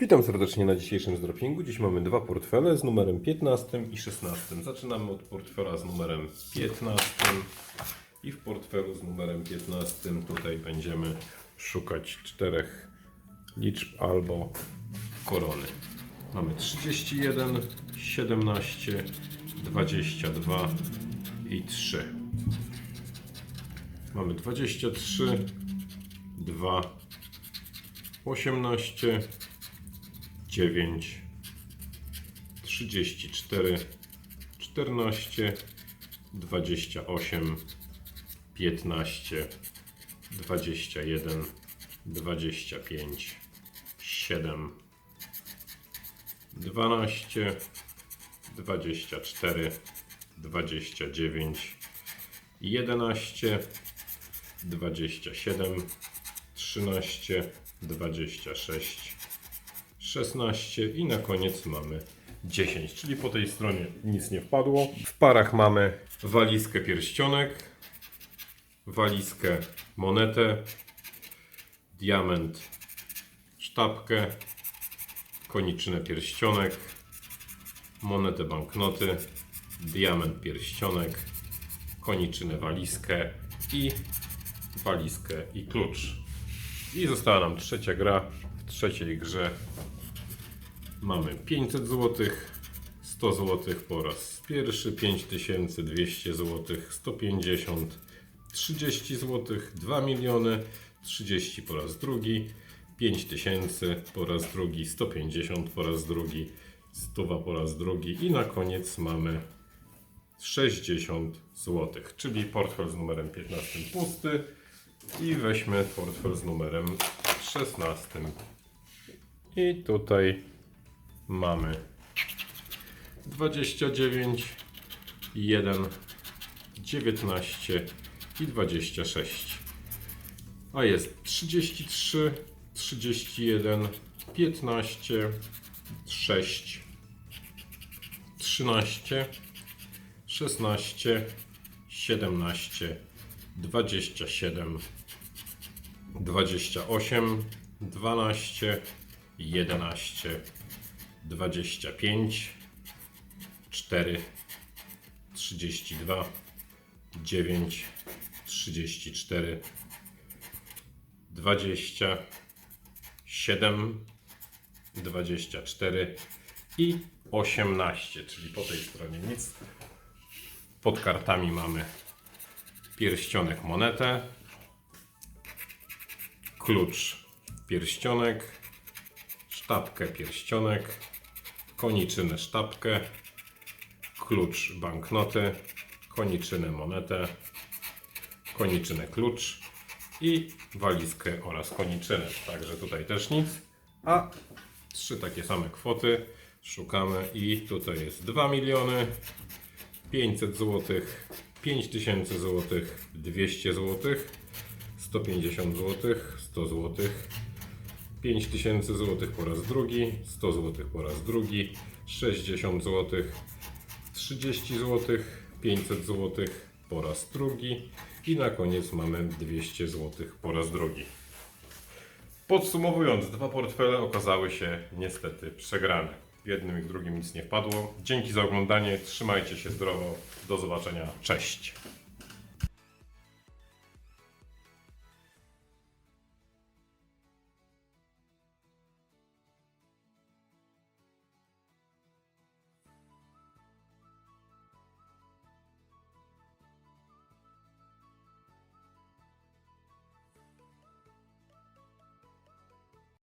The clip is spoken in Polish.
Witam serdecznie na dzisiejszym zdropingu. Dziś mamy dwa portfele z numerem 15 i 16. Zaczynamy od portfela z numerem 15 i w portfelu z numerem 15 tutaj będziemy szukać czterech liczb albo korony. Mamy 31, 17, 22 i 3. Mamy 23, 2, 18, 9, 34, 14, 28, 15, 21, 25, 7, 12, 24, 29, 11, 27, 13, 26, 16 i na koniec mamy 10, czyli po tej stronie nic nie wpadło. W parach mamy walizkę pierścionek, walizkę monetę, diament sztabkę, koniczny pierścionek, monetę banknoty, diament pierścionek, koniczynę walizkę i walizkę i klucz. I została nam trzecia gra. W trzeciej grze mamy 500 zł, 100 zł po raz pierwszy, 5200 zł, 150, 30 zł, 2 miliony, 30 po raz drugi, 5000 po raz drugi, 150 po raz drugi, 100 po raz drugi i na koniec mamy 60 zł, czyli portfel z numerem 15 pusty i weźmy portfel z numerem 16. I tutaj mamy 29, 1, 19 i 26. A jest 33, 31, 15, 6, 13, 16, 17, 27, 28, 12, 11, 25, 4, 32, 9, 34, 20, 7, 24 i 18, czyli po tej stronie nic. Pod kartami mamy pierścionek monetę, klucz pierścionek, sztabkę pierścionek, koniczynę sztabkę, klucz banknoty, koniczynę monetę, koniczynę klucz i walizkę oraz koniczynę. Także tutaj też nic. A trzy takie same kwoty szukamy i tutaj jest 2 miliony 500 zł, 5000 zł, 200 zł, 150 zł, 100 zł, 5000 zł po raz drugi, 100 zł po raz drugi, 60 zł, 30 zł, 500 zł po raz drugi i na koniec mamy 200 zł po raz drugi. Podsumowując, dwa portfele okazały się niestety przegrane. W jednym i w drugim nic nie wpadło. Dzięki za oglądanie, trzymajcie się zdrowo, do zobaczenia, cześć.